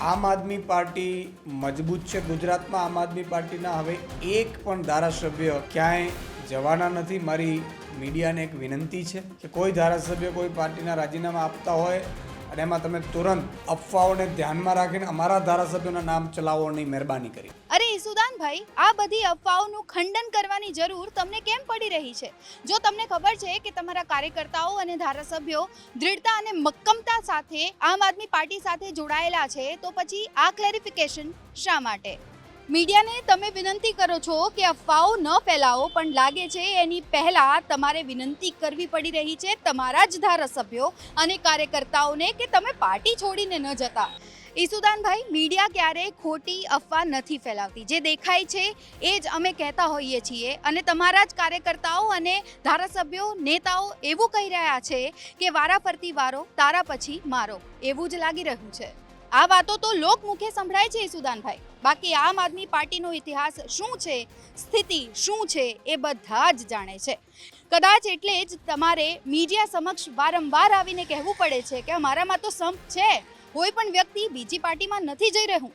આમ આદમી પાર્ટી મજબૂત છે. ગુજરાતમાં આમ આદમી પાર્ટીના હવે એક પણ ધારાસભ્ય ક્યાંય જવાના નથી. મારી મીડિયાને એક વિનંતી છે કે કોઈ ધારાસભ્ય કોઈ પાર્ટીના રાજીનામા આપતા હોય અને એમાં તમે તુરંત અફવાઓને ધ્યાનમાં રાખીને અમારા ધારાસભ્યોના નામ ચલાવવાની મહેરબાની કરી. અરે ઈસુદાનભાઈ આ બધી અફવાઓનું ખંડન કરવાની જરૂર તમને કેમ પડી રહી છે? જો તમને ખબર છે કે તમારા કાર્યકર્તાઓ અને ધારાસભ્યો દૃઢતા અને મક્કમતા સાથે આમ આદમી પાર્ટી સાથે જોડાયેલા છે, તો પછી આ ક્લેરિફિકેશન શા માટે? મીડિયાને તમે વિનંતી કરો છો કે અફવાઓ ન ફેલાવો, પણ લાગે છે એની પહેલા તમારે વિનંતી કરવી પડી રહી છે તમારા જ ધારાસભ્યો અને કાર્યકર્તાઓને કે તમે પાર્ટી છોડીને ન જતા. ઈસુદાનભાઈ, મીડિયા ક્યારેય ખોટી અફવા નથી ફેલાવતી. જે દેખાય છે એ જ અમે કહેતા હોઈએ છીએ. અને તમારા જ કાર્યકર્તાઓ અને ધારાસભ્યો, નેતાઓ એવું કહી રહ્યા છે કે વારા ફરતી વારો, તારા પછી મારો. એવું જ લાગી રહ્યું છે. આ વાતો તો લોકમુખે સંભળાય છે ઈસુદાનભાઈ. બાકી આમ આદમી પાર્ટીનો ઇતિહાસ શું છે, સ્થિતિ શું છે એ બધા જ જાણે છે. કદાચ એટલે જ તમારે મીડિયા સમક્ષ વારંવાર આવીને કહેવું પડે છે કે અમારામાં તો સંપ છે. કોઈ પણ વ્યક્તિ બીજી પાર્ટીમાં નથી જઈ રહ્યું.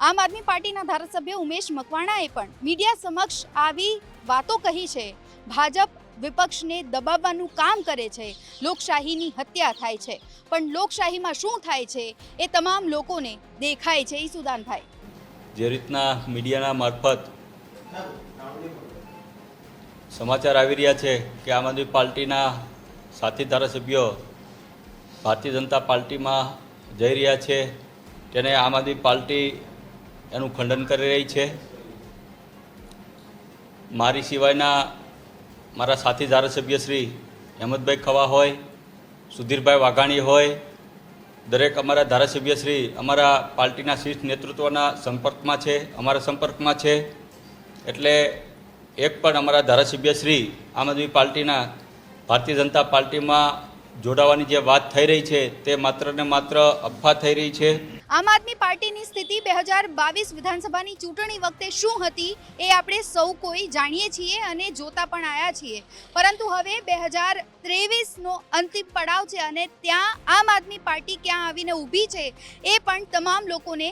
આમ આદમી પાર્ટીના ધારાસભ્ય ઉમેશ મકવાણાએ પણ મીડિયા સમક્ષ આવી વાતો કહી છે. ભાજપ વિપક્ષને દબાવવાનું કામ કરે છે. લોકશાહીની હત્યા થાય છે. પણ લોકશાહીમાં શું થાય છે એ તમામ લોકોને દેખાય છે ઈસુદાનભાઈ જે રીતના મીડિયાના મારફત સમાચાર આવી રહ્યા છે કે આમ આદમી પાર્ટીના સાથી ધારાસભ્યો ભારતીય જનતા પાર્ટીમાં જઈ રહ્યા છે. તેને આમ આદમી પાર્ટી એનું ખંડન કરી રહી છે. મારી સિવાયના મારા સાથી ધારાસભ્ય શ્રી હેમંતભાઈ ખવા હોય, સુધીરભાઈ વાઘાણી હોય, દરેક અમારા ધારાસભ્ય શ્રી અમારા પાર્ટીના શીર્ષ નેતૃત્વના સંપર્કમાં છે, અમારા સંપર્કમાં છે. એટલે એક પણ અમારા ધારાસભ્ય શ્રી આમ આદમી પાર્ટીના ભારતીય જનતા પાર્ટીમાં જોડાવાની જે વાત થઈ રહી છે તે માત્ર ને માત્ર અફવા થઈ રહી છે. આમ આદમી પાર્ટીની સ્થિતિ બે હજાર બાવીસ વિધાનસભાની ચૂંટણી વખતે શું હતી એ આપણે સૌ કોઈ જાણીએ છીએ અને જોતા પણ આવ્યા છીએ. પરંતુ હવે બે હજાર ત્રેવીસનો અંતિમ પડાવ છે અને ત્યાં આમ આદમી પાર્ટી ક્યાં આવીને ઊભી છે એ પણ તમામ લોકોને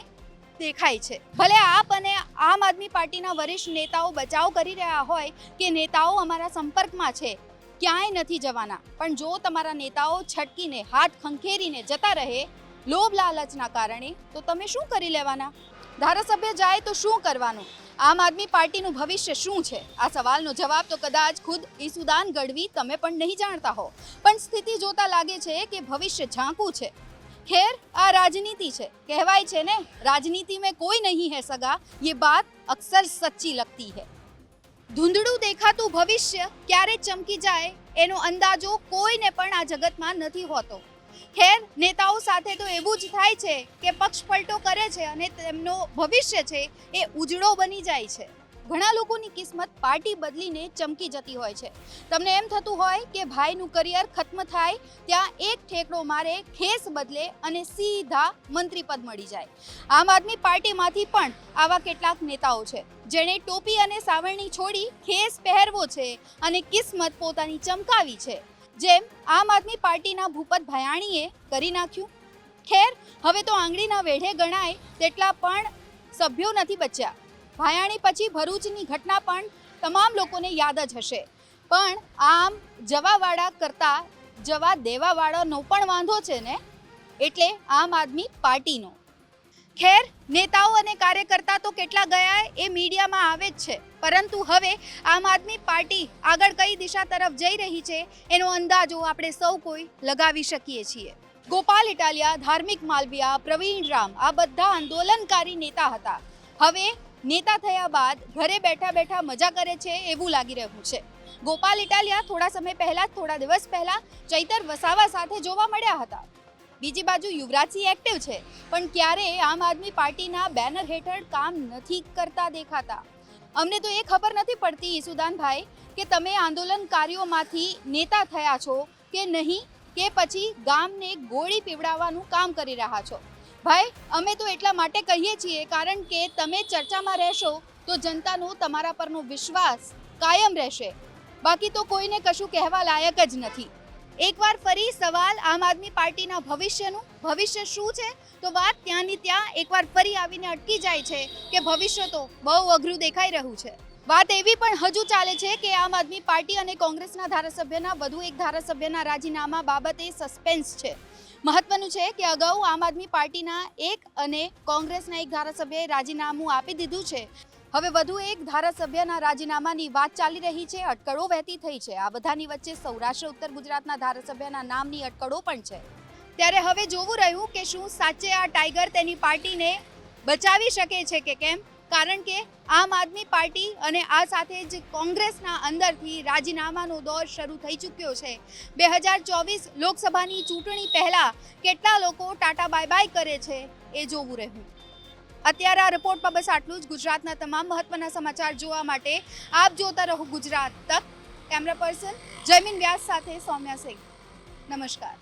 દેખાય છે. ભલે આપ અને આમ આદમી પાર્ટીના વરિષ્ઠ નેતાઓ બચાવ કરી રહ્યા હોય કે નેતાઓ અમારા સંપર્કમાં છે ક્યાંય નથી જવાના પણ જો તમારા નેતાઓ છટકીને હાથ ખંખેરીને જતા રહે લોભ લાલચના કારણે તો તમે શું કરી લેવાના ધારાસભ્ય જાય તો શું કરવાનું આમ આદમી પાર્ટીનું ભવિષ્ય શું છે આ સવાલનો જવાબ તો કદાચ ખુદ ઈસુદાન ગઢવી તમે પણ નહીં જાણતા હો પણ સ્થિતિ જોતા લાગે છે કે ભવિષ્ય ઝાંકું છે ખેર આ રાજનીતિ છે કહેવાય છે ને રાજનીતિ में कोई नहीं है सगा ये बात अक्सर सच्ची लगती है ધૂંધળું દેખાતું ભવિષ્ય ક્યારે ચમકી જાય એનો અંદાજો કોઈને પણ આ જગતમાં નથી હોતો. ખેર નેતાઓ સાથે તો એવું જ થાય છે કે પક્ષ પલટો કરે છે અને તેમનો ભવિષ્ય છે એ ઉજળો બની જાય છે. ઘણા લોકોની કિસ્મત પાર્ટી બદલીને ચમકી જતી હોય છે. તમને એમ થતું હોય કે ભાઈનું કરિયર ખત્મ થાય, ત્યાં એક ઠેકડો મારે ખેસ બદલે અને સીધા મંત્રી પદ મળી જાય. આમ આદમી પાર્ટીમાંથી પણ આવા કેટલાક નેતાઓ છે, જેણે ટોપી અને સાવરણી છોડી ખેસ પહેરવો છે અને કિસ્મત પોતાની ચમકાવી છે. જેમ આમ આદમી પાર્ટીના ભૂપત ભયાણીએ કરી નાખ્યું. ખેર, હવે તો આંગળીના વેઢે ગણાય તેટલા પણ સભ્યો નથી બચ્યા. ભાયાણી પછી ભરૂચની ઘટના પણ તમામ લોકોને યાદ જ હશે. પણ આમ જવાવાળા કરતાં જવા દેવાવાળાનો પણ વાંધો છે ને? એટલે આમ આદમી પાર્ટીનો. ખેર, નેતાઓ અને કાર્યકર્તા તો કેટલા ગયા એ મીડિયામાં આવે જ છે. પરંતુ હવે આમ આદમી પાર્ટી આગળ કઈ દિશા તરફ જઈ રહી છે, એનો અંદાજો આપણે સૌ કોઈ લગાવી શકીએ છીએ. ગોપાલ ઇટાલિયા, ધાર્મિક માલવિયા, પ્રવીણ રામ આ બધા આંદોલનકારી નેતા હતા. હવે નેતા થયા બાદ ઘરે બેઠા બેઠા મજા કરે છે એવું લાગી રહ્યું છે. ગોપાલ ઇટાલિયા થોડા સમય પહેલા થોડા દિવસ પહેલા ચૈતર વસાવા સાથે જોવા મળ્યા હતા. બીજી બાજુ યુવરાજસિંહ એક્ટિવ છે, પણ ક્યારે આમ આદમી પાર્ટીના બેનર હેઠળ કામ નથી કરતા દેખાતા. અમને તો એ ખબર નથી પડતી ઈસુદાનભાઈ, કે તમે આંદોલનકારીઓમાંથી નેતા થયા છો કે નહીં, કે પછી ગામને ગોળી પીવડાવવાનું કામ કરી રહ્યા છો? ભાઈ, અમે તો એટલા માટે કહીએ છીએ, કારણ કે તમે ચર્ચામાં રહેશો તો જનતાનો તમારા પરનો વિશ્વાસ કાયમ રહેશે. બાકી તો કોઈને કશું કહેવા લાયક જ નથી. એકવાર ફરી સવાલ આમ આદમી પાર્ટીના ભવિષ્યનું, ભવિષ્ય શું છે? તો વાત ત્યાંની ત્યાં એકવાર ફરી આવીને અટકી જાય છે કે ભવિષ્ય તો બહુ અઘરું દેખાઈ રહ્યું છે. વાત એવી પણ હજુ ચાલે છે કે આમ આદમી પાર્ટી અને કોંગ્રેસના ધારાસભ્યના, વધુ એક ધારાસભ્યના રાજીનામા બાબતે સસ્પેન્સ છે. મહત્વનું છે કે અગાઉ આમ આદમી પાર્ટીના એક અને કોંગ્રેસના એક ધારાસભ્યએ રાજીનામું આપી દીધું છે. હવે વધુ એક ધારાસભ્યના રાજીનામાની વાત ચાલી રહી છે, અટકળો વહેતી થઈ છે. આ બધાની વચ્ચે સૌરાષ્ટ્ર, ઉત્તર ગુજરાતના ધારાસભ્યના નામની અટકળો પણ છે. ત્યારે હવે જોવું રહ્યું કે શું સાચે આ ટાઈગર તેની પાર્ટીને બચાવી શકે છે કે કેમ? કારણ કે આમ આદમી પાર્ટી અને આ સાથે જ કોંગ્રેસના અંદરથી રાજીનામાનો દોર શરૂ થઈ ચૂક્યો છે. બે હજાર ચોવીસ લોકસભાની ચૂંટણી પહેલાં કેટલા લોકો ટાટા બાય બાય કરે છે એ જોવું રહ્યું. અત્યારે આ રિપોર્ટમાં બસ આટલું જ. ગુજરાતના તમામ મહત્વના સમાચાર જોવા માટે આપ જોતા રહો ગુજરાત તક. કેમેરા પર્સન જયમીન વ્યાસ સાથે સૌમ્યા સિંહ નમસ્કાર.